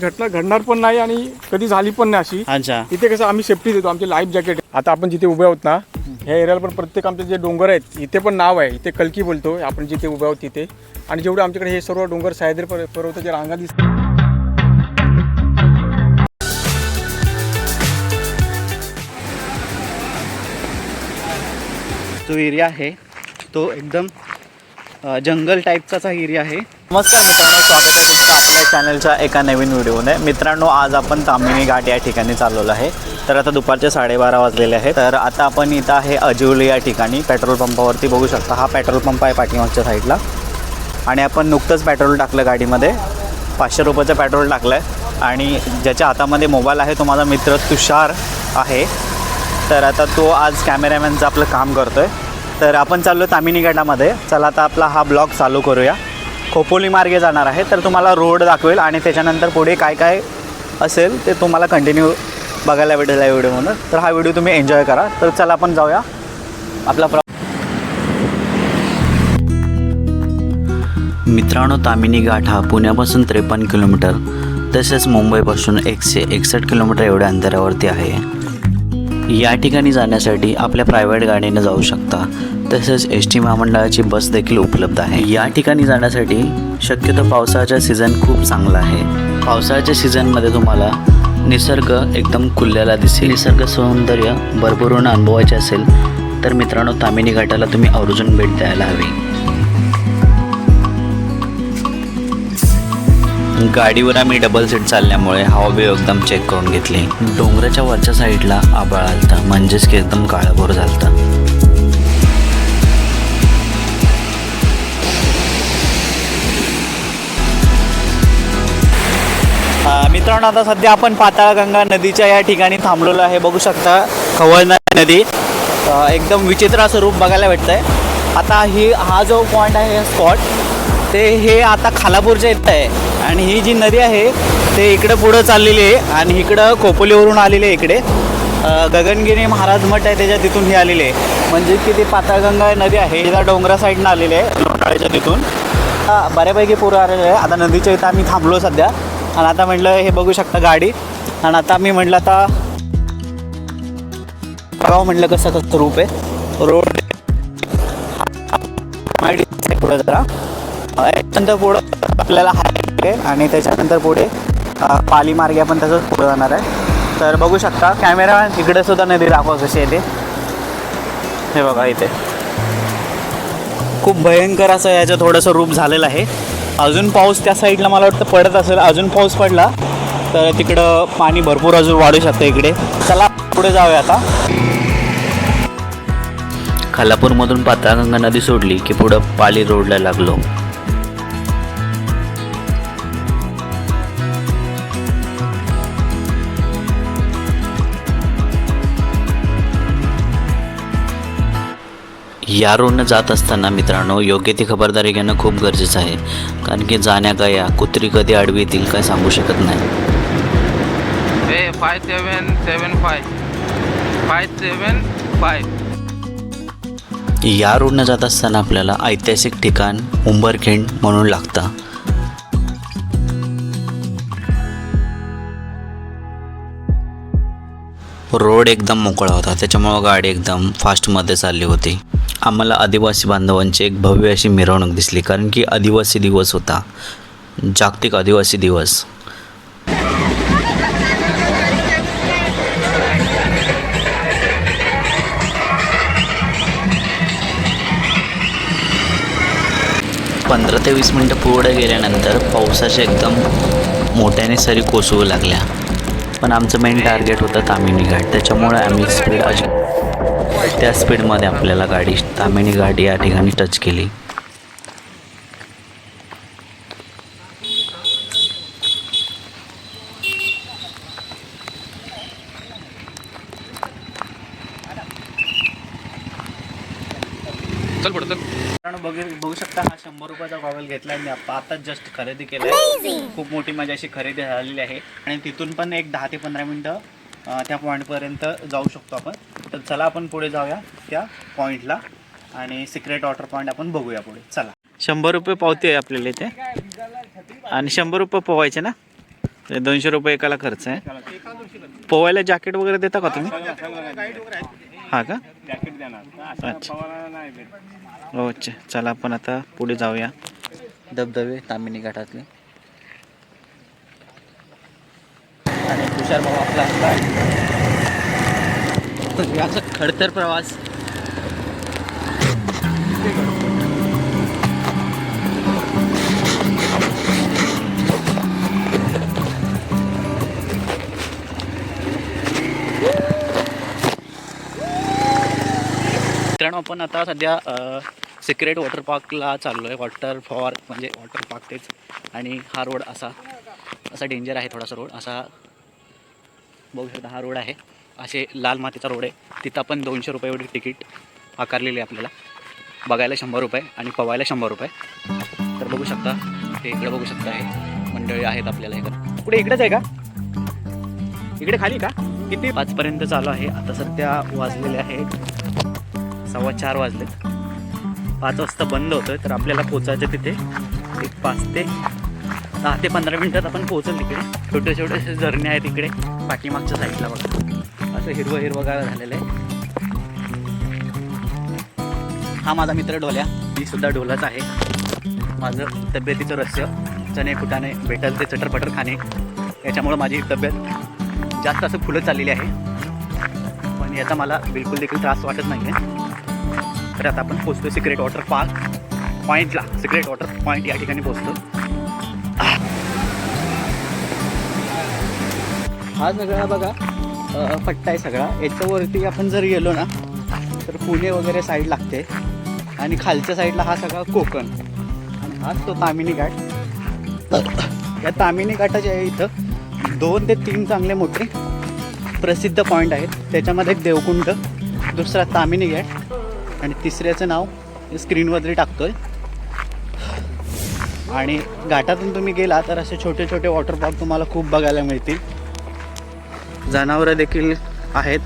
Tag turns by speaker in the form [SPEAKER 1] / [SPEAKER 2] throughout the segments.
[SPEAKER 1] घटना घडणार पण नाही आणि कधी झाली पण नाही अशी.
[SPEAKER 2] अच्छा.
[SPEAKER 1] इथे कसं आम्ही सेफ्टी देतो आमचे लाईफ जॅकेट आता आपण जिथे उभे आहोत ना ह्या एरियाला पण प्रत्येक आमचे जे डोंगर आहेत इथे पण नाव आहे. इथे कलकी बोलतो आपण जिथे उभे आहोत तिथे. आणि जेवढे आमच्याकडे हे सर्व डोंगर सह्याद्री पर्व- पर्वताच्या रांगा दिसतात
[SPEAKER 2] जो एरिया आहे. तो एकदम जंगल टाईपचाच हा एरिया आहे. नमस्कार मित्रांनो स्वागत आहे तुमचं. चॅनलच्या एका नवीन व्हिडिओने मित्रांनो आज आपण तामिनी घाट या ठिकाणी चालवलं आहे. तर आता दुपारचे साडेबारा वाजलेले आहे तर आता आपण इथं आहे अजिवली या ठिकाणी. पेट्रोल पंपावरती बघू शकता हा पेट्रोल पंप आहे पाठीमागच्या साईडला. आणि आपण नुकतंच पेट्रोल टाकलं गाडीमध्ये. पाचशे रुपयाचं पेट्रोल टाकलं आहे आणि ज्याच्या हातामध्ये मोबाईल आहे तो माझा मित्र तुषार आहे. तर आता तो आज कॅमेरामॅनचं आपलं काम करतो आहे तर आपण चाललो तामिनी गटामध्ये चला आता आपला हा ब्लॉग चालू करूया. खोपोली मार्गे जाणार आहे तर तुम्हाला रोड दाखवेल आणि त्याच्यानंतर पुढे काय काय असेल ते तुम्हाला कंटिन्यू बघायला भेटेल या व्हिडिओमधून तर हा व्हिडिओ तुम्ही एन्जॉय करा. तर चला आपण जाऊया आपला प्र मित्रांनो तामिनी घाट हा पुण्यापासून त्रेपन्न किलोमीटर तसेच मुंबईपासून एकशे एकसष्ट किलोमीटर एवढ्या अंतरावरती आहे. या ठिकाणी जाण्यासाठी आपल्या प्रायव्हेट गाडीने जाऊ शकता. तसेच एस टी महामंडळाची बस देखील उपलब्ध आहे. या ठिकाणी जाण्यासाठी शक्यतो पावसाळ्याचा सीझन खूप चांगला आहे. पावसाळ्याच्या सीझनमध्ये तुम्हाला निसर्ग एकदम खुललेला दिसेल. निसर्ग सौंदर्य भरभरून अनुभवायचे असेल तर मित्रांनो तामिनी घाटाला तुम्ही आवर्जून भेट द्यायला हवी. गाडीवर आम्ही डबल सीट चालल्यामुळे हवा बी एकदम चेक करून घेतली. डोंगराच्या वरच्या साईडला आबाळ आलता म्हणजेच की एकदम काळाभोर झालता. मित्रांनो आता सध्या आपण पाताळगंगा नदीच्या या ठिकाणी थांबलेलो आहे. बघू शकता खवळणा नदी. एकदम विचित्र असं रूप बघायला आहे आता ही हा जो पॉईंट आहे स्पॉट ते हे आता खालापूरच्या इथं आहे. आणि ही जी नदी आहे ते इकडं पुढं चाललेली आहे आणि इकडं खोपोलीवरून आलेली आहे इकडे. गगनगिरी महाराज मठ आहे त्याच्या तिथून हे आलेले आहे. म्हणजे की ती पाताळगंगा नदी आहे तिला डोंगरा साईडनं आलेली आहे लोणाळ्याच्या तिथून. बऱ्यापैकी पूर आलेलं आहे. आता नदीच्या इथं आम्ही थांबलो सध्या. आणि आता म्हटलं हे बघू शकता गाडी. आणि आता मी म्हटलं आता बघावं म्हटलं कसं कसं रूप आहे. रोड पुढं जरा. त्याच्यानंतर याच्यानंतर पुढं आपल्याला हायवे आहे आणि त्याच्यानंतर पुढे पाली मार्गे आपण तसंच पुढं जाणार आहे. तर बघू शकता कॅमेरा इकडे सुद्धा नदी दाखवा कशी आहे ते. हे बघा इथे. खूप भयंकर असं याचं थोडंसं रूप झालेलं आहे. अजून पाऊस त्या साईडला मला वाटतं पडत असेल. अजून पाऊस पडला तर तिकडं पाणी भरपूर अजून वाढू शकतं इकडे. चला पुढे जाऊया आता. खालापूरमधून पाताळगंगा नदी सोडली की पुढं पाली रोडला लागलो. या रोडनं जात असताना मित्रांनो योग्य ती खबरदारी घेणं खूप गरजेचं आहे. कारण की जाण्या गया कुत्री कधी आडवी येतील काय सांगू शकत नाही. या रोडनं जात असताना आपल्याला ऐतिहासिक ठिकाण उंबरखिंड म्हणून लागतं. रोड एकदम मोकळा होता. त्याच्यामुळं गाडी एकदम फास्टमध्ये चालली होती. आम्हाला आदिवासी बांधवांची एक भव्य अशी मिरवणूक दिसली कारण की आदिवासी दिवस होता. जागतिक आदिवासी दिवस. पंधरा ते वीस मिनटं पुढे गेल्यानंतर पावसाच्या एकदम मोठ्याने सरी कोसळू लागल्या. पण आमचं मेन टार्गेट होतं तामिनी घाट त्याच्यामुळे आम्ही स्पीड अज त्या स्पीडमध्ये आपल्याला गाडी तामिनी घाट या ठिकाणी टच केली.
[SPEAKER 3] चल
[SPEAKER 2] बघू शकता हा शंभर रुपयाचा गॉगल घेतला मी आता आताच जस्ट खरेदी केलाय. खूप मोठी माझी अशी खरेदी झालेली आहे. आणि तिथून पण एक दहा ते पंधरा मिनटं त्या पॉईंटपर्यंत जाऊ शकतो आपण. तर चला आपण पुढे जाऊया त्या पॉईंटला आणि सिक्रेट वॉटर पॉईंट आपण बघूया पुढे. चला. शंभर रुपये पावती आहे आपल्याला इथे. आणि शंभर रुपये पोवायचे ना? ते दोनशे रुपये एकाला खर्च आहे. पोवायला जॅकेट वगैरे देता का तुम्ही? हा का? अच्छा. अच्छा चला आपण आता पुढे जाऊया. धबधबे तामिनी घाटातले. आणि तुषार भाऊ आपला याचा खडतर प्रवास. मित्रांनो आपण आता सध्या सिक्रेट वॉटर पार्कला चाललो आहे वॉटर फॉर म्हणजे वॉटर पार्क तेच. आणि हा रोड असा असा डेंजर आहे थोडासा रोड. असा बघू शकता हा रोड आहे. असे लाल मातीचा रोड आहे. तिथं आपण दोनशे रुपये एवढी तिकीट आकारलेली आहे आपल्याला. बघायला शंभर रुपये आणि पवायला शंभर रुपये. तर बघू शकता ते इकडे बघू शकता हे मंडळी आहेत आपल्याला इकडं. पुढे इकडेच आहे का? इकडे खाली का? किती? पाचपर्यंत चालू आहे. आता सध्या वाजलेले आहेत सव्वा चार वाजले पाच वाजता बंद होतं तर आपल्याला पोचायचं तिथे. एक पाच ते दहा ते पंधरा मिनटात आपण पोहोचल तिकडे. छोटे छोटे असे झरणे आहेत इकडे. पाठीमागच्या साईडला बघा. असं हिरवं हिरवं झालेलं आहे. हा माझा मित्र डोल्या. मी सुद्धा डोलाच आहे. माझं तब्येतीचं रहस्य चणे फुटाणे भेटल ते चटरपटर खाणे याच्यामुळं माझी तब्येत जास्त असं फुलत चाललेली आहे. पण याचा मला बिलकुल देखील त्रास वाटत नाही आहे तर आता आपण पोचतो सिक्रेट वॉटर पार्क पॉईंटला सिक्रेट वॉटर पॉईंट या ठिकाणी पोचतो हा सगळा बघा. पट्टा आहे सगळा. याच्यावरती आपण जर गेलो ना तर पुणे वगैरे साईड लागते. आणि खालच्या साईडला हा सगळा कोकण. आणि हाच तो तामिनी घाट. या तामिनी घाटाच्या इथं दोन ते तीन चांगले मोठे प्रसिद्ध पॉईंट आहेत. त्याच्यामध्ये एक देवकुंड दुसरा तामिनी घाट आणि तिसऱ्याचं नाव स्क्रीनवरती आहे आणि घाटातून तुम्ही गेला तर असे छोटे छोटे वॉटर पार्क तुम्हाला खूप बघायला मिळतील. जनावरं देखील आहेत.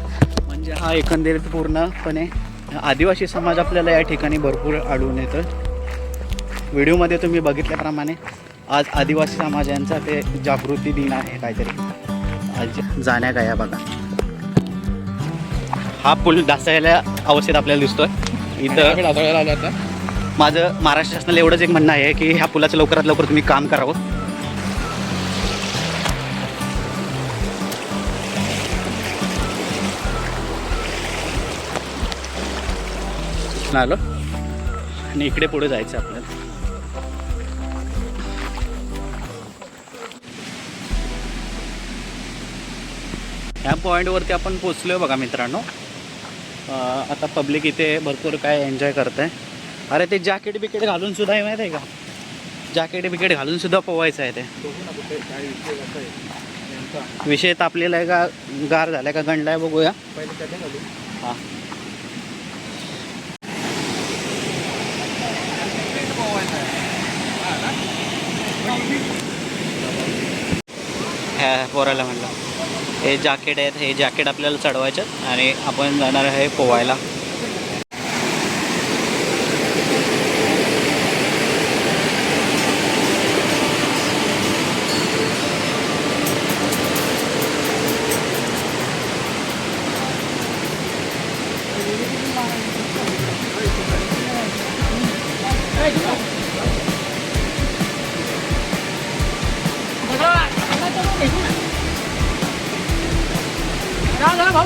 [SPEAKER 2] म्हणजे हा एकंदरीत पूर्णपणे आदिवासी समाज आपल्याला या ठिकाणी भरपूर आढळून येतं व्हिडिओमध्ये तुम्ही बघितल्याप्रमाणे आज आदिवासी समाजांचा ते जागृती दिन आहे काहीतरी. आज जाण्या गाया बघा. हा पूल डासायला अवस्थेत आपल्याला दिसतोय. इथं माझं महाराष्ट्र शासनाला एवढंच एक म्हणणं आहे की ह्या पुलाचं लवकरात लवकर तुम्ही काम करावं. आलो. आणि इकडे पुढे जायचं आपल्याला. ह्या पॉईंटवरती आपण पोचलो बघा मित्रांनो. आता पब्लिक इथे भरपूर काय एन्जॉय करत आहे अरे ते जॅकेट बिकेट घालून सुद्धा आहे माहीत आहे का? जॅकेट बिकेट घालून सुद्धा पोवायचं आहे ते. विषय तापलेला आहे का? गार झालाय का? गंडलाय बघूया. हा. ह्या पोराला म्हणलं. हे जॅकेट आहेत हे जॅकेट आपल्याला चढवायचं आणि आपण जाणार आहे पोवायला.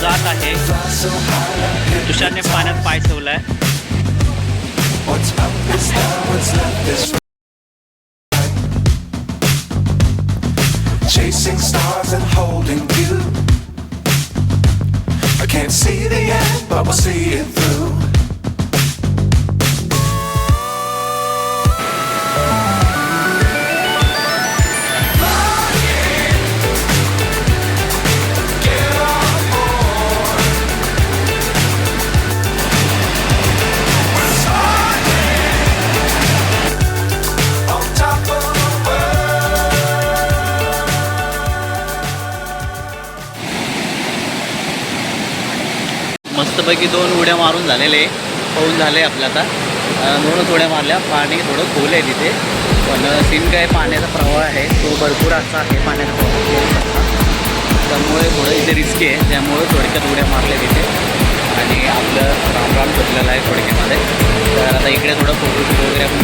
[SPEAKER 2] जात आहे तुषारने पाण्यात पाय ठेवलाय
[SPEAKER 4] What's up is down, what's left is right. Chasing stars and holding you. I can't see the end, but we'll see it through.
[SPEAKER 2] मस्तपैकी दोन उड्या मारून झालेले पाऊन झाले आपल्या आता. अं, दोनच उड्या मारल्या. पाणी थोडं खोल आहे तिथे. पण सीन काय पाण्याचा प्रवाह आहे. तो भरपूर असा आहे पाण्याचा प्रवाह. करू शकता त्यामुळे थोडं इथे रिस्की आहे. त्यामुळे थोडक्यात उड्या मारल्या तिथे. आणि आपलं राम राम झोपलेलं आहे थोडक्यामध्ये. तर आता इकडे थोडं फोटो वगैरे आपण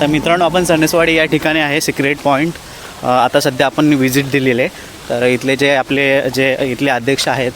[SPEAKER 2] तर मित्रांनो आपण सणसवाडी या ठिकाणी आहे सिक्रेट पॉईंट आता सध्या आपण व्हिजिट दिलेली. आहे तर इथले जे आपले जे इथले अध्यक्ष आहेत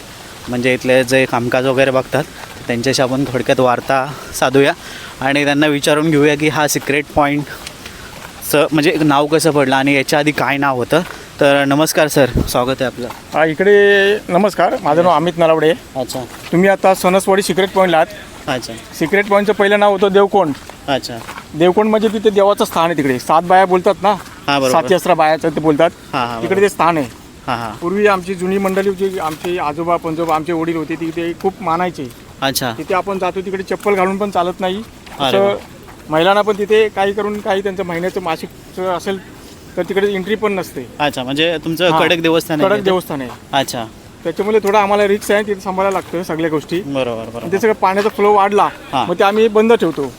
[SPEAKER 2] म्हणजे इथले जे कामकाज वगैरे बघतात त्यांच्याशी आपण थोडक्यात वार्ता साधूया. आणि त्यांना विचारून घेऊया की हा सिक्रेट पॉईंटचं म्हणजे नाव कसं पडलं आणि याच्या आधी काय नाव होतं. तर नमस्कार सर स्वागत आहे आपलं.
[SPEAKER 1] हा, इकडे नमस्कार माझं नाव अमित नलावडे
[SPEAKER 2] अच्छा.
[SPEAKER 1] तुम्ही आता सणसवाडी सिक्रेट पॉईंटला आहात.
[SPEAKER 2] अच्छा.
[SPEAKER 1] सिक्रेट पॉईंटचं पहिलं नाव होतं देवकोंड.
[SPEAKER 2] अच्छा.
[SPEAKER 1] देवकोंड म्हणजे तिथे देवाचं स्थान आहे तिकडे. सात बाया बोलतात ना?
[SPEAKER 2] हां बरोबर.
[SPEAKER 1] सात अस्रा बायाचं ते बोलतात.
[SPEAKER 2] हां हां
[SPEAKER 1] तिकडे ते स्थान आहे.
[SPEAKER 2] हां हां.
[SPEAKER 1] पूर्वी आमची जुनी मंडळी होती आमचे आजोबा पंजोबा आमचे वडील होते तिथे खूप मानायचे.
[SPEAKER 2] अच्छा.
[SPEAKER 1] तिथे आपण जातो तिकडे चप्पल घालून पण चालत नाही.
[SPEAKER 2] अरे वा.
[SPEAKER 1] असं महिलांना पण तिथे काही करून काही त्यांचं महिन्याचं मासिक असेल तर तिकडे एंट्री पण नसते.
[SPEAKER 2] अच्छा म्हणजे तुमचं
[SPEAKER 1] हां.
[SPEAKER 2] कडक देवस्थान आहे
[SPEAKER 1] कडक
[SPEAKER 2] तिथे?
[SPEAKER 1] देवस्थान आहे.
[SPEAKER 2] अच्छा.
[SPEAKER 1] त्याच्यामुळे थोडं आम्हाला रिक्स आहे तिथे सांभाळायला लागतं सगळ्या गोष्टी.
[SPEAKER 2] बरोबर
[SPEAKER 1] आणि ते
[SPEAKER 2] बरोबर
[SPEAKER 1] सगळं पाण्याचा फ्लो वाढला
[SPEAKER 2] हां.
[SPEAKER 1] मग ते आम्ही बंद ठेवतो.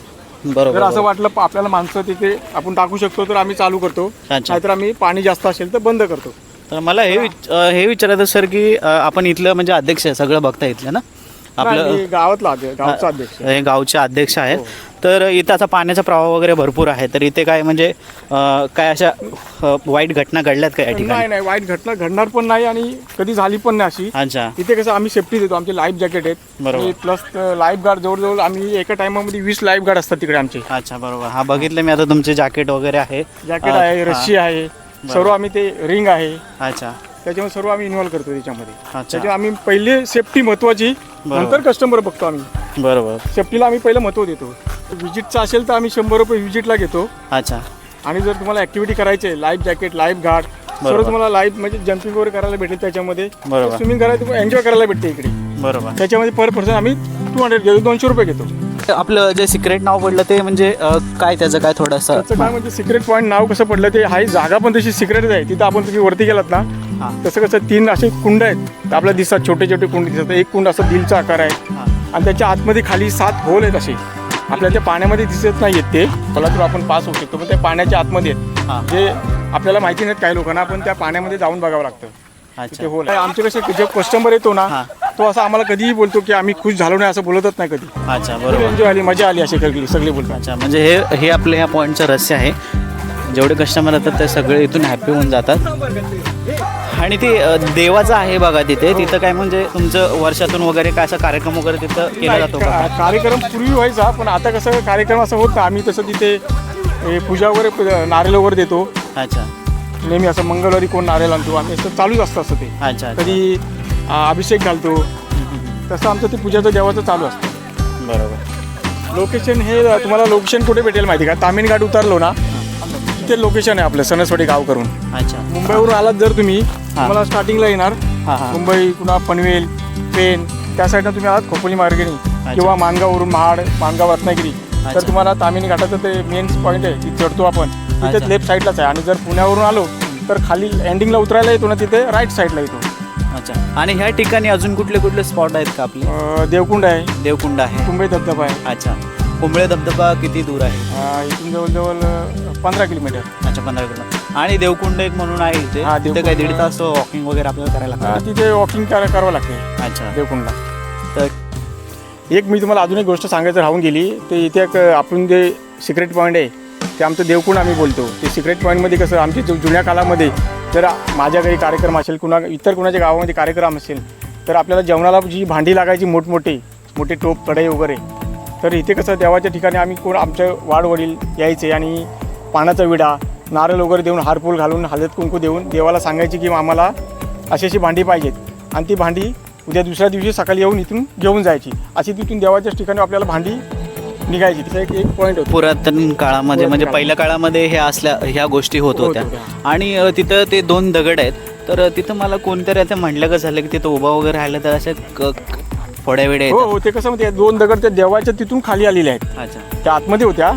[SPEAKER 2] बरोबर
[SPEAKER 1] जर असं. वाटलं प- आपल्याला माणसं तिथे आपण टाकू शकतो तर आम्ही चालू करतो
[SPEAKER 2] अच्छा.
[SPEAKER 1] नाहीतर आम्ही पाणी जास्त असेल तर बंद करतो
[SPEAKER 2] तर मला हे विच- अं, हे विचारायचं सर की अं, आपण इथलं म्हणजे अध्यक्ष आहे सगळं बघता इथलं ना
[SPEAKER 1] नाही,
[SPEAKER 2] आपलं
[SPEAKER 1] मी गावातला अध्य- गावचा अध्यक्ष
[SPEAKER 2] हे गावचे अध्यक्ष आहेत
[SPEAKER 1] हो.
[SPEAKER 2] तर इथं आता पाण्याचा प्रवाह वगैरे भरपूर आहे. तर इथे काय म्हणजे काय अशा वाईट घटना घडल्यात का या
[SPEAKER 1] नाही
[SPEAKER 2] ठिकाणी?
[SPEAKER 1] नाही वाईट घटना घडणार पण नाही आणि कधी झाली पण नाही अशी.
[SPEAKER 2] अच्छा.
[SPEAKER 1] तिथे कसं आम्ही सेफ्टी देतो आमचे लाईफ जॅकेट आहेत.
[SPEAKER 2] बरोबर.
[SPEAKER 1] प्लस लाईफ गार्ड जवळजवळ आम्ही एका टायमामध्ये वीस लाईफ गार्ड असतात तिकडे आमचे.
[SPEAKER 2] अच्छा बरोबर. हा बघितलं मी आता तुमचे जॅकेट वगैरे आहे.
[SPEAKER 1] जॅकेट आहे
[SPEAKER 2] हा.
[SPEAKER 1] रस्सी आहे सर्व आम्ही ते रिंग आहे.
[SPEAKER 2] अच्छा.
[SPEAKER 1] त्याच्यामुळे सर्व आम्ही इन्व्हॉल्व करतो त्याच्यामध्ये.
[SPEAKER 2] अच्छा.
[SPEAKER 1] त्याच्यामुळे आम्ही पहिले सेफ्टी महत्वाची
[SPEAKER 2] बरोबर.
[SPEAKER 1] नंतर कस्टमर बघतो आम्ही.
[SPEAKER 2] बरोबर.
[SPEAKER 1] सेफ्टीला आम्ही पहिलं महत्त्व देतो. विजिटचं असेल तर आम्ही शंभर रुपये विजिटला घेतो.
[SPEAKER 2] अच्छा.
[SPEAKER 1] आणि जर तुम्हाला ऍक्टिव्हिटी करायची आहे लाईफ जॅकेट लाईफ गार्ड सर्व
[SPEAKER 2] बरोबर.
[SPEAKER 1] तुम्हाला लाईफ म्हणजे जम्पिंग वगैरे करायला भेटेल त्याच्यामध्ये.
[SPEAKER 2] बरोबर.
[SPEAKER 1] स्विमिंग करायला एन्जॉय करायला भेटते इकडे.
[SPEAKER 2] बरोबर.
[SPEAKER 1] त्याच्यामध्ये पर पर्सन आम्ही टू हंड्रेड घेतो दोनशे रुपये घेतो.
[SPEAKER 2] आपलं जे सिक्रेट नाव पडलं ते म्हणजे अं, काय त्याचं काय थोडंसं?
[SPEAKER 1] त्याचं काय म्हणजे सिक्रेट पॉईंट नाव कसं पडलं ते हाही जागा पण तशी सिक्रेटच आहे. तिथं आपण तुम्ही वरती गेलात ना
[SPEAKER 2] हां.
[SPEAKER 1] तसं कसं तीन असे कुंड आहेत. आपल्याला दिसतात छोटे छोटे कुंड दिसतात. एक कुंड असं दिलचा आकार आहे.
[SPEAKER 2] हां.
[SPEAKER 1] आणि त्याच्या आतमध्ये खाली सात होल आहेत असे. आपल्याला त्या पाण्यामध्ये दिसत नाही आहेत ते. तर आपण पास होऊ शकतो पण त्या पाण्याच्या आतमध्ये आहेत.
[SPEAKER 2] हां.
[SPEAKER 1] जे आपल्याला माहिती नाहीत काही लोकांना पण त्या पाण्यामध्ये जाऊन बघावं लागतं. ते
[SPEAKER 2] अच्छा.
[SPEAKER 1] होल आहे. आमचे कसे जे कस्टमर येतो ना. तो असं आम्हाला कधीही बोलतो की आम्ही खुश झालो नाही असं बोलतच नाही कधी.
[SPEAKER 2] अच्छा बरोबर.
[SPEAKER 1] एन्जॉय आली मजा आली असे सगळी सगळे बोलतात.
[SPEAKER 2] अच्छा म्हणजे हे हे आपलं ह्या पॉईंटचं रहस्य आहे. जेवढे कस्टमर येतात ते सगळे इथून हॅपी होऊन जातात. आणि ते अ, देवाचं आहे बघा तिथे. तिथं काय म्हणजे तुमचं वर्षातून वगैरे काय असा कार्यक्रम वगैरे तिथं केला जातो का?
[SPEAKER 1] का- कार्यक्रम पूर्वी व्हायचा पण आता कसं कार्यक्रम असं होत नाही. आम्ही तसं तिथे हे पूजा वगैरे प- नारळ वगैरे देतो.
[SPEAKER 2] अच्छा.
[SPEAKER 1] नेहमी असं मंगळवारी कोण नारळ आणतो आम्ही असं चालूच असतं असं ते.
[SPEAKER 2] अच्छा अच्छा.
[SPEAKER 1] कधी आ, अभिषेक घालतो. तसं आमचं ते पूजाचं देवाचं चालू असतं.
[SPEAKER 2] बरोबर.
[SPEAKER 1] लोकेशन हे तुम्हाला लोकेशन कुठे भेटेल माहिती का? तामिळघाट उतरलो ना तिथे लोकेशन आहे आपलं सणसवाडी गाव करून.
[SPEAKER 2] अच्छा.
[SPEAKER 1] मुंबईवरून आलात जर तुम्ही तुम्हाला स्टार्टिंगला येणार.
[SPEAKER 2] हां हां.
[SPEAKER 1] मुंबई पुन्हा पनवेल पेन त्या साईडनं तुम्ही आहात खोपोली मार्गेने किंवा मानगाववरून महाड मानगाव रत्नागिरी. तर तुम्हाला तामिनी घाटाचं ते मेन पॉईंट आहे तिथे चढतो आपण. तिथे
[SPEAKER 2] अच्छा.
[SPEAKER 1] लेफ्ट साईडलाच आहे. आणि जर पुण्यावरून आलो तर खाली एंडिंगला उतरायला येतो ना तिथे राईट साईडला येतो.
[SPEAKER 2] अच्छा. आणि ह्या ठिकाणी अजून कुठले कुठले स्पॉट आहेत का आपले?
[SPEAKER 1] अं, देवकुंड आहे.
[SPEAKER 2] देवकुंड आहे.
[SPEAKER 1] कुंभे धबधबा आहे.
[SPEAKER 2] अच्छा. कुंबळे धबधबा किती दूर आहे?
[SPEAKER 1] अं, इथून जवळजवळ पंधरा किलोमीटर.
[SPEAKER 2] अच्छा पंधरा किलो आणि देवकुंड एक म्हणून आहे इथे.
[SPEAKER 1] हां,
[SPEAKER 2] तिथे काय
[SPEAKER 1] देवकुंड.
[SPEAKER 2] दीड तास वॉकिंग वगैरे आपल्याला करायला लागतं.
[SPEAKER 1] तिथे वॉकिंग करावं लागते.
[SPEAKER 2] अच्छा.
[SPEAKER 1] देवकुंडला.
[SPEAKER 2] तर
[SPEAKER 1] एक मी तुम्हाला अजून एक गोष्ट सांगायचं राहून गेली. ते इथे एक आपण जे सिक्रेट पॉईंट आहे ते आमचं देवकुण आम्ही बोलतो. ते सिक्रेट पॉईंटमध्ये कसं आमच्या जु- जुन्या काळामध्ये जर माझ्या घरी कार्यक्रम असेल कुणा इतर कुणाच्या गावामध्ये कार्यक्रम असेल तर आपल्याला जेवणाला जी भांडी लागायची मोठमोठे मोठे टोप कढई वगैरे तर इथे कसं देवाच्या ठिकाणी आम्ही कोण आमच्या वाडवडील यायचे आणि पानाचा विडा नारळ वगैरे देऊन हारपूल घालून हळद कुंकू देऊन देवाला सांगायची की आम्हाला अशी अशी भांडी पाहिजेत. आणि ती भांडी उद्या दुसऱ्या दिवशी सकाळी येऊन इथून घेऊन जायची. अशी तिथून देवाच्याच ठिकाणी आपल्याला भांडी निघायची. तिचा एक एक पॉईंट होतो.
[SPEAKER 2] पुरातन काळामध्ये म्हणजे. पहिल्या काळामध्ये हे असल्या ह्या गोष्टी होत
[SPEAKER 1] होत
[SPEAKER 2] होत्या. आणि तिथं ते दोन दगड आहेत. तर तिथं मला कोणतरी आता म्हणलं का झालं की तिथं उभा वगैरे राहिलं तर क- फोड्या वेड्या
[SPEAKER 1] हो हो ते कसं म्हणजे दोन दगड त्या देवाच्या तिथून खाली आलेले आहेत.
[SPEAKER 2] अच्छा.
[SPEAKER 1] त्या आतमध्ये होत्या.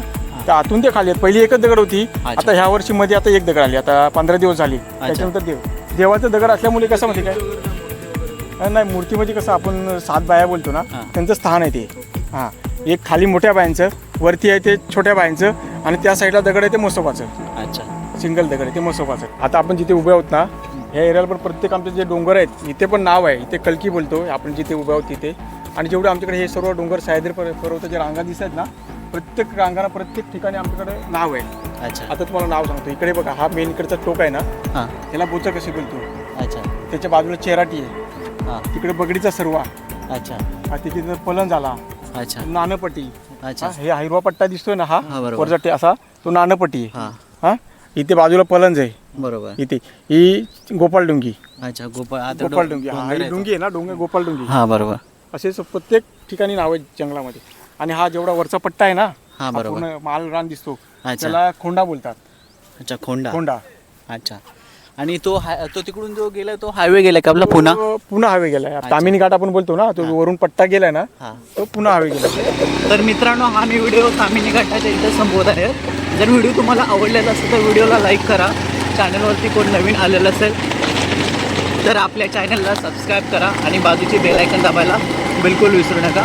[SPEAKER 1] त्या आतून ते खाली आहेत. पहिली एकच दगड होती. आता ह्या वर्षी मध्ये आता एक दगड आली. आता पंधरा दिवस झाली. त्याच्यानंतर देव. देवाचं दगड असल्यामुळे कसं म्हणजे काय? नाही मूर्ती म्हणजे कसं आपण सात बाया बोलतो ना. त्यांचं स्थान आहे ते. हां. एक खाली मोठ्या बायांचं वरती आहे ते छोट्या बायांचं आणि त्या साईडला दगड आहे ते मोसोबाचं.
[SPEAKER 2] अच्छा.
[SPEAKER 1] सिंगल दगड आहे ते मोसोबाचं. आता आपण जिथे उभे आहोत ना ह्या एरियाला पण प्रत्येक आमचे जे डोंगर आहेत इथे पण नाव आहे. इथे कलकी बोलतो. आपण जिथे उभे आहोत तिथे. आणि जेवढे आमच्याकडे हे सर्व डोंगर सह्याद्री पर्वताच्या रांगा दिसत आहेत ना प्रत्येक रांगाला प्रत्येक ठिकाणी आमच्याकडे नाव आहे.
[SPEAKER 2] अच्छा.
[SPEAKER 1] आता तुम्हाला नाव सांगतो. इकडे बघा हा मेन इकडचा टोक आहे ना?
[SPEAKER 2] हां.
[SPEAKER 1] त्याला बोचा कशी बोलतो?
[SPEAKER 2] अच्छा.
[SPEAKER 1] त्याच्या बाजूला चेराटी आहे.
[SPEAKER 2] हां.
[SPEAKER 1] तिकडे बगडीचा सर्वा.
[SPEAKER 2] अच्छा.
[SPEAKER 1] हा तिथे पलन झाला
[SPEAKER 2] अच्छा.
[SPEAKER 1] नानपट्टी
[SPEAKER 2] अच्छा.
[SPEAKER 1] हा, हे हिरवा पट्टा दिसतोय ना हा?
[SPEAKER 2] हा, बरोबर.
[SPEAKER 1] वरचा टे- असा तो नानपट्टी आहे.
[SPEAKER 2] हां.
[SPEAKER 1] हा? इथे बाजूला पलंज आहे.
[SPEAKER 2] बरोबर.
[SPEAKER 1] इथे. ही गोपाल डुंगी.
[SPEAKER 2] अच्छा गोपाळ. आता
[SPEAKER 1] गोपाल डुंगी. हा
[SPEAKER 2] डोंगर
[SPEAKER 1] ही. डुंगी आहे ना डोंगर गोपाल डुंगी.
[SPEAKER 2] हां बरोबर.
[SPEAKER 1] असे स- प्रत्येक ठिकाणी नाव आहेत जंगलामध्ये. आणि हा जेवढा वरचा पट्टा आहे ना
[SPEAKER 2] हा, बरोबर.
[SPEAKER 1] पूर्ण माल रान दिसतो.
[SPEAKER 2] अच्छा.
[SPEAKER 1] त्याला खोंडा बोलतात.
[SPEAKER 2] अच्छा खोंडा.
[SPEAKER 1] खोंडा.
[SPEAKER 2] अच्छा. आणि तो हाय तो तिकडून जो गेला तो हायवे गेला का आपला? पुन्हा
[SPEAKER 1] तो पुन्हा हवे गेलाय. तामिनी घाट आपण बोलतो ना तो वरून पट्टा गेलाय ना
[SPEAKER 2] हां.
[SPEAKER 1] तो पुन्हा हवे गेला
[SPEAKER 2] तर मित्रांनो हा मी व्हिडिओ तामिनी घाटाच्या इथं संपवत आहे. जर व्हिडिओ तुम्हाला आवडलेला असेल तर व्हिडिओला लाईक करा. चॅनलवरती कोण नवीन आलेलं असेल तर आपल्या चॅनलला सबस्क्राईब करा आणि बाजूची बेल आयकन दाबायला बिलकुल विसरू नका.